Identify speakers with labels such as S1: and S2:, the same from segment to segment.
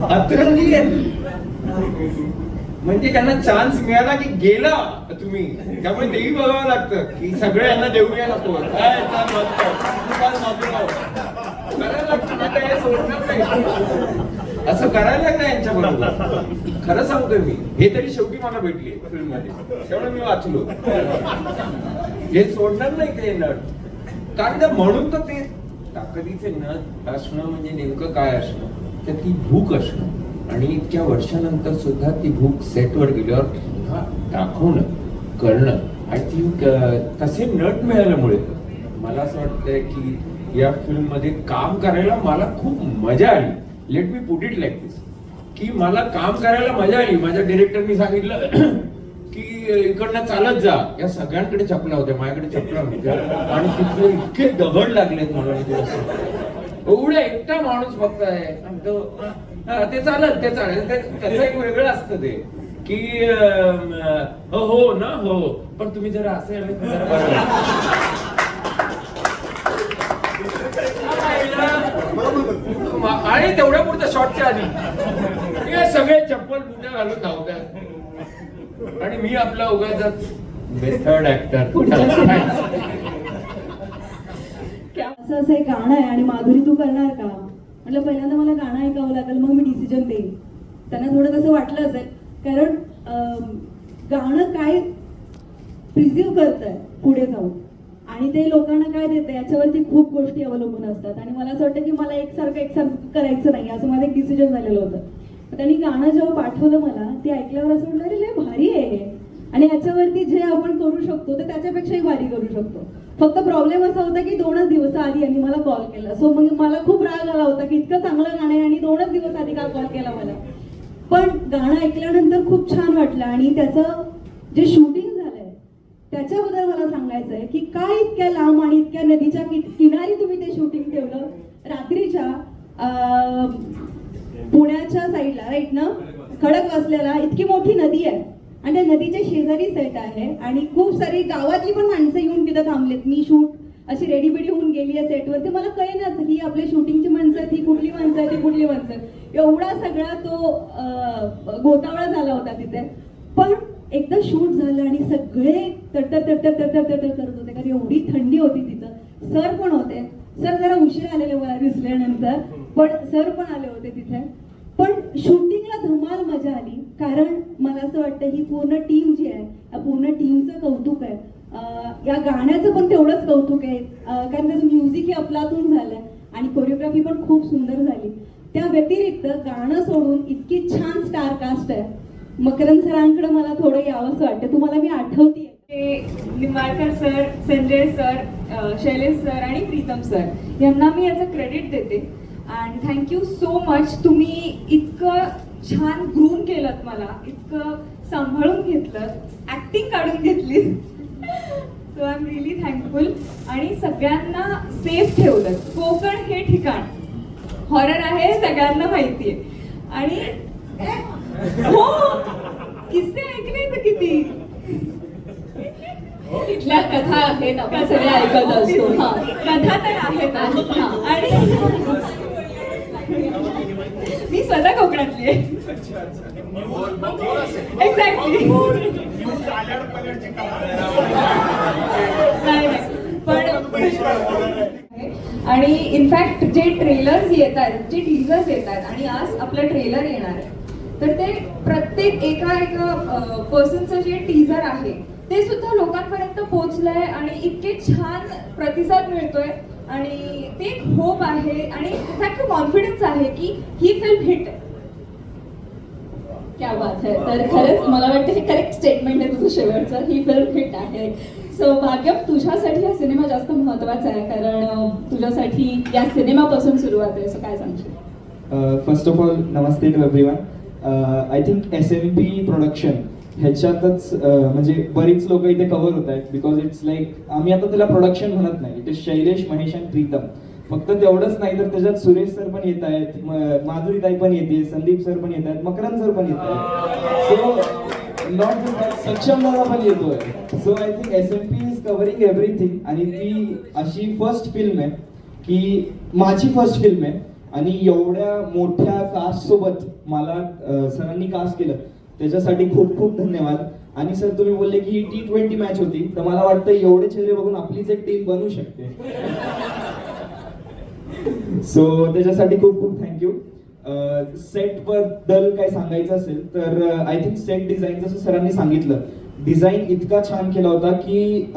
S1: अतरंगी म्हणजे त्यांना चान्स मिळाला की गेला तुम्ही. त्यामुळे तेही बघावं लागतं की सगळे यांना देऊया नको. काय करायला नाही. असं करायला लागलं यांच्या बरोबर. खरं सांगतोय मी. हे तरी शेवटी मला भेटली फिल्ममध्ये तेवढं मी वाचलो. हे सोडणार नाही ते नट. कारण तर म्हणून तर ते ताकदीचे नट असणं म्हणजे नेमकं काय असणं? तर ती भूक असणं. आणि इतक्या वर्षानंतर सुद्धा ती भूक सेटवर गेल्यावर पुन्हा दाखवणं करणं. आणि ती तसे नट मिळाल्यामुळे मला असं वाटतंय की या फिल्ममध्ये काम करायला मला खूप मजा आली. Let me put it like this की मला काम करायला मजा आली. माझ्या डिरेक्टरनी सांगितलं की इकडनं चालत जा. या सगळ्यांकडे चपला होत्या. माझ्याकडे चपला होत्या. आणि तिथले इतके दगड लागलेत मला. असं. एवढा एकटा माणूस फक्त आहे. तो, ते चालत ते चालत. ते- त्याचं एक वेगळं असतं ते. की हो हो ना हो. पण तुम्ही जरा असं. आणि तेवढ्या पुरतं शॉटच्या आधी. हे सगळे चप्पल बुट्या घालून धावतात. आणि मी आपला उगाच मेथड ऍक्टर
S2: असं असं एक गाणं आहे आणि माधुरी तू करणार का? म्हटलं पहिल्यांदा मला गाणं ऐकावं लागेल मग मी डिसिजन देईन. त्यांना थोडं तसं वाटलं असेल. कारण गाणं काय प्रिझिव्ह करत आहे पुढे जाऊन. आणि ते लोकांना काय देतं याच्यावरती खूप गोष्टी अवलंबून असतात. आणि मला असं वाटतं की मला एकसारखं एकसारखं करायचं नाही. असं माझं एक डिसिजन झालेलं होतं. त्यांनी गाणं जेव्हा पाठवलं मला ते ऐकल्यावर असं म्हटलं अरे लय भारी आहे हे. आणि याच्यावरती जे आपण करू शकतो ते त्याच्यापेक्षाही भारी करू शकतो. फक्त प्रॉब्लेम असा होता की दोनच दिवस आधी यांनी मला कॉल केला. सो मग मला खूप राग आला होता की इतकं चांगलं गाणं आहे आणि दोनच दिवस आधी का कॉल केला मला. पण गाणं ऐकल्यानंतर खूप छान वाटलं आणि त्याचं जे शूटिंग झालंय त्याच्याबद्दल मला सांगायचं आहे की काय इतक्या लांब आणि इतक्या नदीच्या किनारी तुम्ही ते शूटिंग ठेवलं? रात्रीच्या पुण्याच्या साईडला राईट ना? खडक वाचलेला इतकी मोठी नदी आहे. आणि त्या नदीच्या शेजारी सेट आहे. आणि खूप सारी गावातली पण माणसं येऊन तिथं थांबलेत. मी शूट अशी रेडीमेडी होऊन गेली आहे सेटवरती. मला कळेनाच ही आपल्या शूटिंगची माणसं आहेत ही कुठली माणसं आहेत ही कुठली माणसं आहेत. एवढा सगळा तो अं, गोतावळा झाला होता तिथे. पण एकदा शूट झालं आणि सगळे तडतड तडतड तडतड तडतड करत होते. कारण एवढी थंडी होती तिथं. सर पण होते. सर जरा उशीर आलेले मला दिसल्यानंतर. पण सर पण आले होते तिथे. पण शूटिंग धमाल मजा आली. कारण मला असं वाटतं ही पूर्ण टीम जी आहे या पूर्ण टीमचं कौतुक आहे. या गाण्याचं पण तेवढंच कौतुक आहे. कारण त्याचं म्युझिक हे अफलातून झालंय आणि कोरिओग्राफी पण खूप सुंदर झाली. त्या व्यतिरिक्त गाणं सोडून इतकी छान स्टार कास्ट आहे. मकरंद सरांकडे मला थोडं यावंसं वाटतं. तुम्हाला मी आठवते
S3: ते Nimbalkar sir Sanjay sir Shailesh sir आणि प्रीतम सर यांना मी याचं क्रेडिट देते. आणि थँक्यू सो मच तुम्ही इतकं छान ग्रूम केलं मला. इतकं सांभाळून घेतलं. ॲक्टिंग काढून घेतली. So I am really thankful आणि सगळ्यांना सेफ ठेवलं. कोकण हे ठिकाण. हॉरर आहे सगळ्यांना माहिती आहे. आणि हो किस्से ऐकले तर किती?
S2: इथल्या कथा आहेत आपण सगळे ऐकत असतो. हा
S3: कथा तर आहेत.
S2: हा.
S3: आणि स्वतः कोकणातली आहे. एक्झॅक्टली नाही पण आणि इनफॅक्ट जे ट्रेलर्स येत आहेत जे टीजर्स येत आहेत आणि आज आपलं ट्रेलर येणार आहे तर ते प्रत्येक एका एका पर्सनचं जे टीजर आहे ते सुद्धा लोकांपर्यंत पोहोचलंय आणि इतके छान प्रतिसाद मिळतोय. आणि ते एक होप आहे आणि इनफॅक्ट कॉन्फिडन्स आहे की ही फिल्म हिट
S2: क्या बात आहे तर खरंच मला वाटतं हे करेक्ट स्टेटमेंट आहे तुझं शेवटचं. ही फिल्म हिट आहे. सो भाग्यम तुझ्यासाठी हा सिनेमा जास्त महत्त्वाचा आहे कारण तुझ्यासाठी या सिनेमापासून सुरुवात आहे. सो काय सांगशील?
S4: First of all Namaste to everyone I think S M P production ह्याच्यातच म्हणजे बरीच लोक इथे कव्हर होत आहेत बिकॉज इट्स लाईक आम्ही आता त्याला प्रोडक्शन म्हणत नाही. It is Shailesh Mahesh and Pritam. फक्त तेवढंच नाही तर त्याच्यात सुरेश सर पण येत आहेत माधुरीताई पण येते संदीप सर पण येत आहेत मकरंद सर पण येत आहेत. सो नॉट सक्षम दादा पण येतोय. So I think S M P is covering everything आणि ती अशी फर्स्ट फिल्म आहे की माझी फर्स्ट फिल्म आहे. आणि एवढ्या मोठ्या कास्ट सोबत मला सरांनी कास्ट केलं. त्याच्यासाठी खूप खूप धन्यवाद. आणि सर तुम्ही बोलले की ही टी ट्वेंटी मॅच होती तर मला वाटतं एवढे चेहरे बघून आपलीच एक टीम बनू शकते. सो त्याच्यासाठी खूप खूप थँक्यू सेटबद्दल काय सांगायचं असेल तर आय थिंक सेट डिझाईन जसं सरांनी सांगितलं डिझाईन इतका छान केला होता की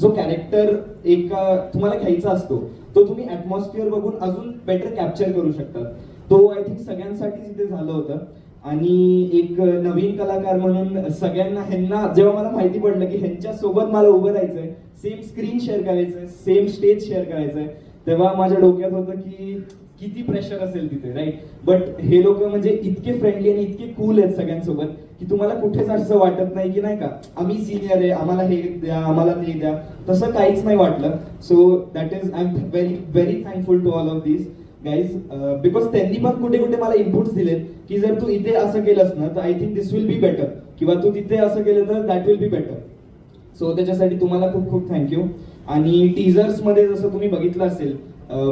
S4: जो कॅरेक्टर एका तुम्हाला घ्यायचा असतो तो तुम्ही ऍटमॉस्फिअर बघून अजून बेटर कॅप्चर करू शकता. तो आय थिंक सगळ्यांसाठीच इथे झालं होतं. आणि एक नवीन कलाकार म्हणून सगळ्यांना ह्यांना जेव्हा मला माहिती पडलं की ह्यांच्या सोबत मला उभं राहायचंय सेम स्क्रीन शेअर करायचंय सेम स्टेज शेअर करायचंय तेव्हा माझ्या डोक्यात होतं की किती प्रेशर असेल तिथे राईट बट हे लोक म्हणजे इतके फ्रेंडली आणि इतके कूल आहेत सगळ्यांसोबत की तुम्हाला कुठेच असं वाटत नाही की नाही का आम्ही सिनियर आहे आम्हाला हे द्या आम्हाला ते द्या. तसं काहीच नाही वाटलं. So that is I am very very thankful to all of this guys because uh, त्यांनी पण कुठे कुठे मला इनपुट्स दिले की जर तू इथे असं केलंस ना तर I think this will be better किंवा तू तिथे असं केलं तर that will be better so त्याच्यासाठी तुम्हाला खूप खूप थँक्यू आणि टीजर्समध्ये जसं तुम्ही बघितलं असेल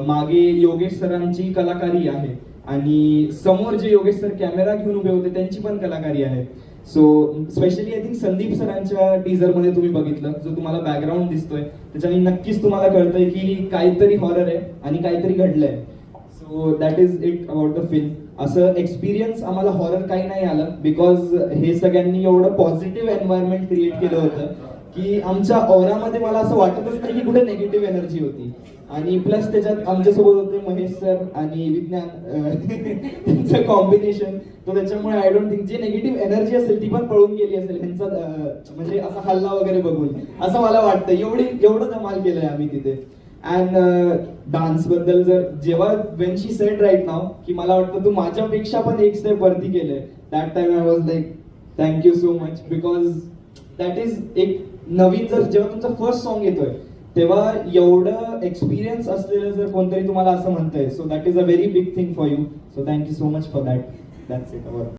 S4: मागे योगेश सरांची कलाकारी आहे. आणि समोर जे योगेश सर कॅमेरा घेऊन उभे होते त्यांची पण कलाकारी आहे. So specially I think Sandeep सरांच्या टीझरमध्ये तुम्ही बघितलं जो तुम्हाला बॅकग्राऊंड दिसतोय. त्याच्याने नक्कीच तुम्हाला कळतंय की काहीतरी हॉरर आहे आणि काहीतरी घडलंय. So that is it about the film असं एक्सपिरियन्स आम्हाला हॉरर काही नाही आलं बिकॉज हे सगळ्यांनी एवढं पॉझिटिव्ह एन्व्हायरमेंट क्रिएट केलं होतं की आमच्या ओरामध्ये मला असं वाटतच नाही की कुठे नेगेटिव्ह एनर्जी होती आणि प्लस त्याच्यात आमच्यासोबत होते महेश सर आणि विज्ञान त्यांचं कॉम्बिनेशन तो त्याच्यामुळे आय डोंट थिंक जे नेगेटिव्ह एनर्जी असेल ती पण पळून गेली असेल ह्यांचा म्हणजे असा हल्ला वगैरे बघून. असं मला वाटतं. एवढी एवढं धमाल केलंय आम्ही तिथे. अँड डान्स uh, बद्दल जर जेव्हा वेन शी सेट राईट नाव की मला वाटतं तू माझ्यापेक्षा पण एक स्टेप वरती केलंय that time I was like thank you so much because that is एक नवीन जर जेव्हा तुमचं फर्स्ट सॉन्ग येतोय तेव्हा एवढं एक्सपिरियन्स असलेलं जर कोणतरी तुम्हाला असं म्हणतंय. So that is a very big thing for you so thank you so much for that that's it our